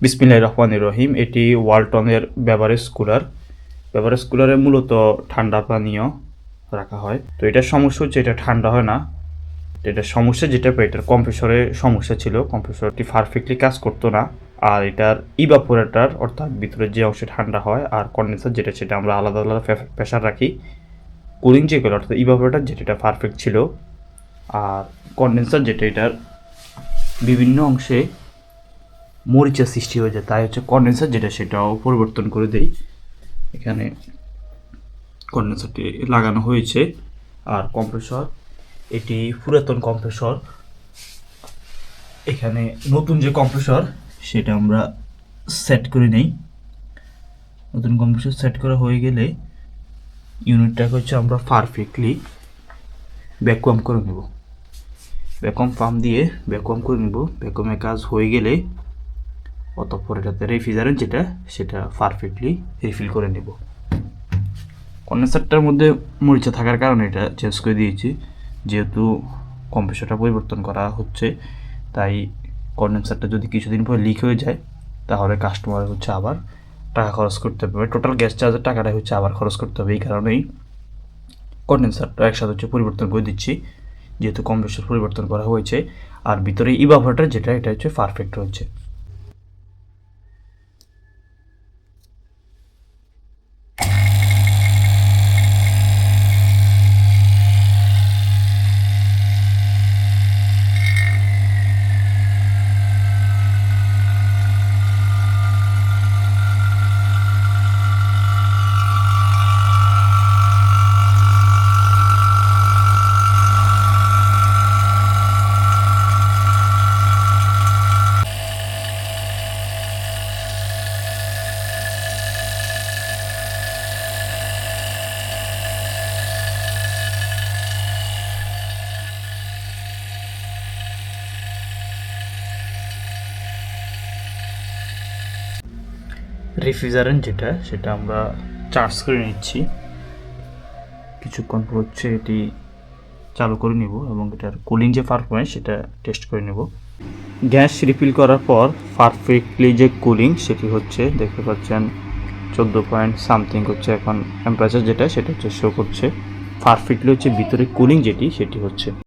বিসমিল্লাহ রহমান রহিম। এটি ওয়ালটনের বেভারেজ কুলার। বেভারেজ কুলারে মূলত ঠান্ডা পানীয় রাখা হয়। তো এটার সমস্যা হচ্ছে এটা ঠান্ডা হয় না। তো এটার সমস্যা যেটা এটার কম্প্রেসরে সমস্যা ছিল। কম্প্রেসরটি পারফেক্টলি কাজ করতো না। আর এটার ইভাপোরেটার অর্থাৎ ভিতরে যে অংশে ঠান্ডা হয়, আর কন্ডেন্সার যেটা, সেটা আমরা আলাদা আলাদা প্রেশার রাখি। কুলিং যেগুলো অর্থাৎ ইভাপোরেটার যেটা এটা পারফেক্ট ছিল। আর কন্ডেন্সার যেটা, এটার বিভিন্ন অংশে মরিচা সৃষ্টি হয়ে যায়। তাই হচ্ছে কন্ডেন্সার যেটা সেটাও পরিবর্তন করে দেই। এখানে কন্ডেন্সারটি লাগানো হয়েছে। আর কম্প্রেসর এটি পুরাতন কম্প্রেসর এখানে নতুন যে কম্প্রেসর সেটা আমরা সেট করে নেই। নতুন কম্প্রেসর সেট করা হয়ে গেলে ইউনিটটাকে হচ্ছে আমরা পারফেক্টলি ভ্যাকুয়াম করে নেব। ভ্যাকুয়াম পাম্প দিয়ে ভ্যাকুয়াম করে নেব। ভ্যাকুয়ামের কাজ হয়ে গেলে অতঃপর এটাতে রেফ্রিজারেন্ট যেটা, সেটা পারফেক্টলি রিফিল করে নেব। কন্ডেন্সারটার মধ্যে মরিচা থাকার কারণে এটা চেঞ্জ করে দিয়েছি। যেহেতু কম্প্রেসরটা পরিবর্তন করা হচ্ছে, তাই কন্ডেন্সারটা যদি কিছুদিন পরে লিক হয়ে যায়, তাহলে কাস্টমার হচ্ছে আবার টাকা খরচ করতে হবে। টোটাল গ্যাস চার্জের টাকাটাই হচ্ছে আবার খরচ করতে হবে, এই কারণেই কন্ডেন্সারটা একসাথে হচ্ছে পরিবর্তন করে দিচ্ছি। যেহেতু কম্প্রেসর পরিবর্তন করা হয়েছে, আর ভিতরে ইভাভার্টার যেটা, এটা হচ্ছে পারফেক্ট হচ্ছে। রেফ্রিজারেন্ট যেটা, সেটা আমরা চার্জ করে নিচ্ছি। কিছুক্ষণ পর হচ্ছে এটি চালু করে নিব এবং এটার কুলিং যে পারফরমেন্স সেটা টেস্ট করে নেব। গ্যাস রিফিল করার পর পারফেক্টলি যে কুলিং সেটি হচ্ছে দেখতে পাচ্ছেন চোদ্দ পয়েন্ট সামথিং হচ্ছে এখন টেম্পারেচার যেটা, সেটা হচ্ছে শো করছে। পারফেক্টলি হচ্ছে ভিতরে কুলিং যেটি, সেটি হচ্ছে।